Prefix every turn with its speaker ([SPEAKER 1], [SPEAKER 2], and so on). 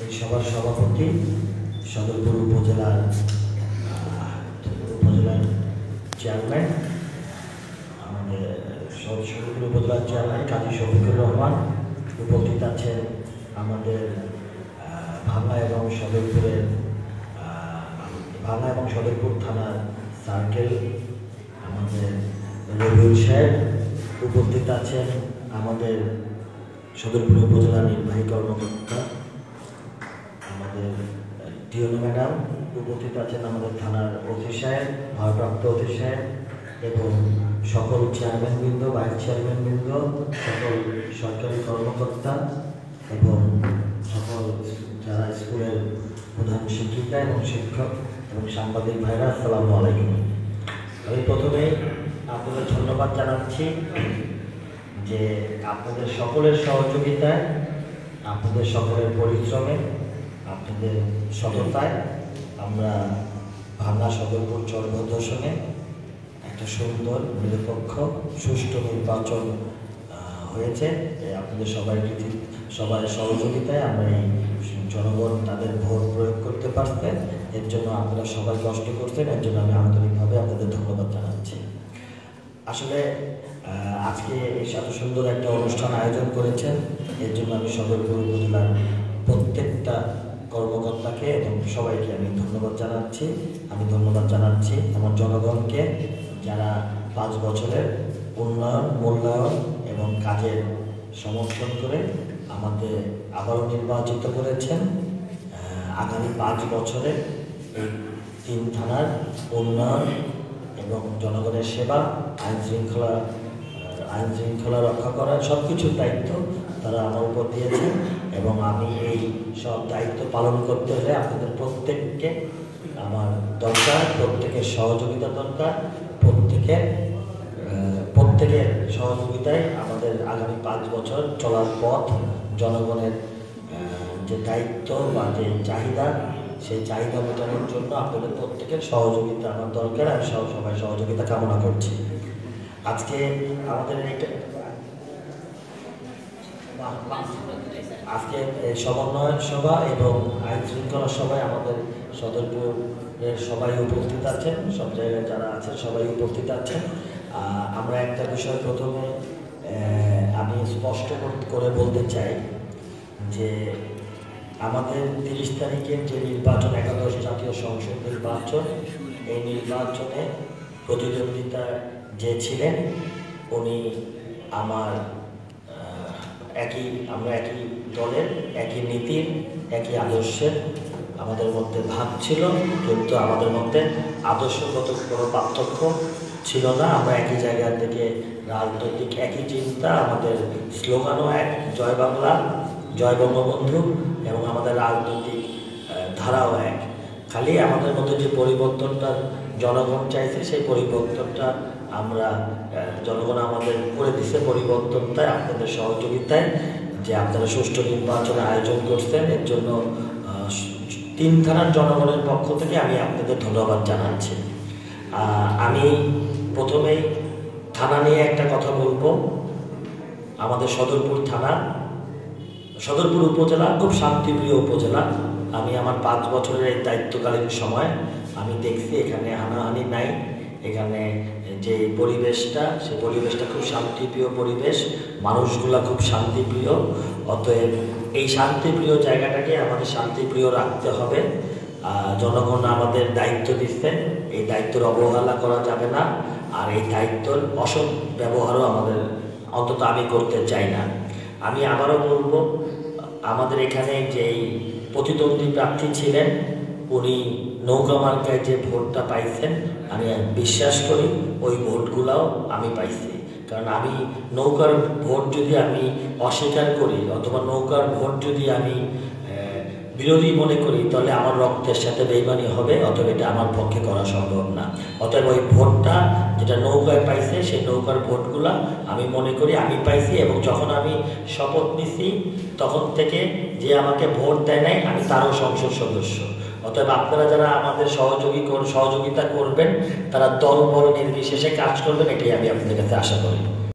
[SPEAKER 1] এই সভার সভাপতি সদরপুর উপজেলার উপজেলার চেয়ারম্যান আমাদের সদ- সদরপুর উপজেলার চেয়ারম্যান কাজী শফিকুর রহমান উপস্থিত আছেন আমাদের ভাঙ্গা এবং সদরপুরের ভাঙ্গা এবং সদরপুর থানার সার্কেল আমাদের রবিউল সাহেব উপস্থিত আছেন আমাদের সদরপুর উপজেলা নির্বাহী কর্মকর্তা। ডিওনো ম্যাডাম, উপস্থিত আছেন আমাদের থানার ওসি সাহেব, ভারপ্রাপ্ত ওসি সাহেব এবং সকল চেয়ারম্যানবৃন্দ, ভাইস চেয়ারম্যানবৃন্দ, সকল সরকারি কর্মকর্তা এবং সকল যারা স্কুলের প্রধান শিক্ষিকা এবং শিক্ষক এবং সাংবাদিক ভাইরা, আসসালামু আলাইকুম। আমি প্রথমে আপনাদের ধন্যবাদ জানাচ্ছি যে আপনাদের সকলের সহযোগিতায়, আপনাদের সকলের পরিশ্রমে আপনাদের সততায় আমরা ভাঙ্গা সদরপুর চরবদর্শনে একটা সুন্দর, নিরপেক্ষ, সুষ্ঠু নির্বাচন হয়েছে। আপনাদের সবাই সবার সহযোগিতায় আমরা এই জনগণ তাদের ভোট প্রয়োগ করতে পারছে। এর জন্য আপনারা সবাই কষ্ট করছেন, এর জন্য আমি আন্তরিকভাবে আপনাদের ধন্যবাদ জানাচ্ছি। আসলে আজকে এই এত সুন্দর একটা অনুষ্ঠান আয়োজন করেছেন। এর জন্য আমি সদরপুর উপজেলার প্রত্যেকটা কর্মকর্তাকে এবং সবাইকে আমি ধন্যবাদ জানাচ্ছি। আমি ধন্যবাদ জানাচ্ছি আমার জনগণকে যারা পাঁচ বছরের উন্নয়ন, মূল্যায়ন এবং কাজের সমর্থন করে আমাদের আবারও নির্বাচিত করেছেন আগামী পাঁচ বছরে এই তিন থানার উন্নয়ন এবং জনগণের সেবা, আইন শৃঙ্খলা আইন শৃঙ্খলা রক্ষা করার সব কিছুর দায়িত্ব তারা আমার উপর দিয়েছেন এবং আমি এই সব দায়িত্ব পালন করতে হলে আপনাদের প্রত্যেককে আমার দরকার, প্রত্যেকের সহযোগিতা দরকার প্রত্যেকের প্রত্যেকের সহযোগিতায় আমাদের আগামী পাঁচ বছর চলার পথ জনগণের যে দায়িত্ব বা যে চাহিদা, সেই চাহিদা মেটানোর জন্য আপনাদের প্রত্যেকের সহযোগিতা আমার দরকার। আমি সব সবাই সহযোগিতা কামনা করছি। আজকে আমাদের আজকে এই সমন্বয় সভা এবং আইন শৃঙ্খলা সভায় আমাদের সদরপুরের সবাই উপস্থিত আছেন, সব জায়গায় যারা আছেন সবাই উপস্থিত আছেন। আমরা একটা বিষয় প্রথমে আমি স্পষ্ট করে বলতে চাই যে আমাদের তিরিশ তারিখের যে নির্বাচন, একাদশ জাতীয় সংসদ নির্বাচন, এই নির্বাচনে প্রতিদ্বন্দ্বিতা যে ছিলেন, উনি আমার একই, আমরা একই দলের, একই নীতির, একই আদর্শের, আমাদের মধ্যে ভাব ছিল কিন্তু আমাদের মধ্যে আদর্শগত কোনো পার্থক্য ছিল না। আমরা একই জায়গা থেকে রাজনৈতিক একই চিন্তা, আমাদের স্লোগানও এক, জয় বাংলা, জয় বঙ্গবন্ধু এবং আমাদের রাজনৈতিক ধারাও এক। খালি আমাদের মধ্যে যে পরিবর্তনটা জনগণ চাইছে সেই পরিবর্তনটা আমরা জনগণ আমাদের করে দিছে পরিবর্তনটা আপনাদের সহযোগিতায় যে আপনারা সুষ্ঠু নির্বাচনের আয়োজন করছেন। এর জন্য তিন থানার জনগণের পক্ষ থেকে আমি আপনাদের ধন্যবাদ জানাচ্ছি। আমি প্রথমেই থানা নিয়ে একটা কথা বলব। আমাদের সদরপুর থানা, সদরপুর উপজেলা খুব শান্তিপ্রিয় উপজেলা। আমি আমার পাঁচ বছরের এই দায়িত্বকালীন সময় আমি দেখছি এখানে হানাহানি নাই। এখানে যে পরিবেশটা সেই পরিবেশটা খুব শান্তিপ্রিয় পরিবেশ। মানুষগুলা খুব শান্তিপ্রিয়। অতএব এই শান্তিপ্রিয় জায়গাটাকে আমাদের শান্তিপ্রিয় রাখতে হবে। জনগণ আমাদের দায়িত্ব দিচ্ছে। এই দায়িত্বের অবহেলা করা যাবে না। আর এই দায়িত্বর অসৎ ব্যবহারও আমাদের অন্তত আমি করতে চাই না। আমি আবারও বলব, আমাদের এখানে যেই প্রতিদ্বন্দ্বী প্রার্থী ছিলেন উনি নৌকা মার্কায় যে ভোটটা পাইছেন, আমি বিশ্বাস করি ওই ভোটগুলাও আমি পাইছি। কারণ আমি নৌকার ভোট যদি আমি অস্বীকার করি, অথবা নৌকার ভোট যদি আমি বিরোধী মনে করি, তাহলে আমার রক্তের সাথে বেইমানি হবে, অতএব এটা আমার পক্ষে করা সম্ভব না। অতএব ওই ভোটটা যেটা নৌকায় পাইছে, সেই নৌকার ভোটগুলা আমি মনে করি আমি পাইছি এবং যখন আমি শপথ নিছি, তখন থেকে যে আমাকে ভোট দেয় নাই, আমি তারও সংসদ সদস্য। অতএব আপনারা যারা আমাদের সহযোগী সহযোগিতা করবেন, তারা দল বল নির্বিশেষে কাজ করবেন, এটাই আমি আপনাদের কাছে আশা করি।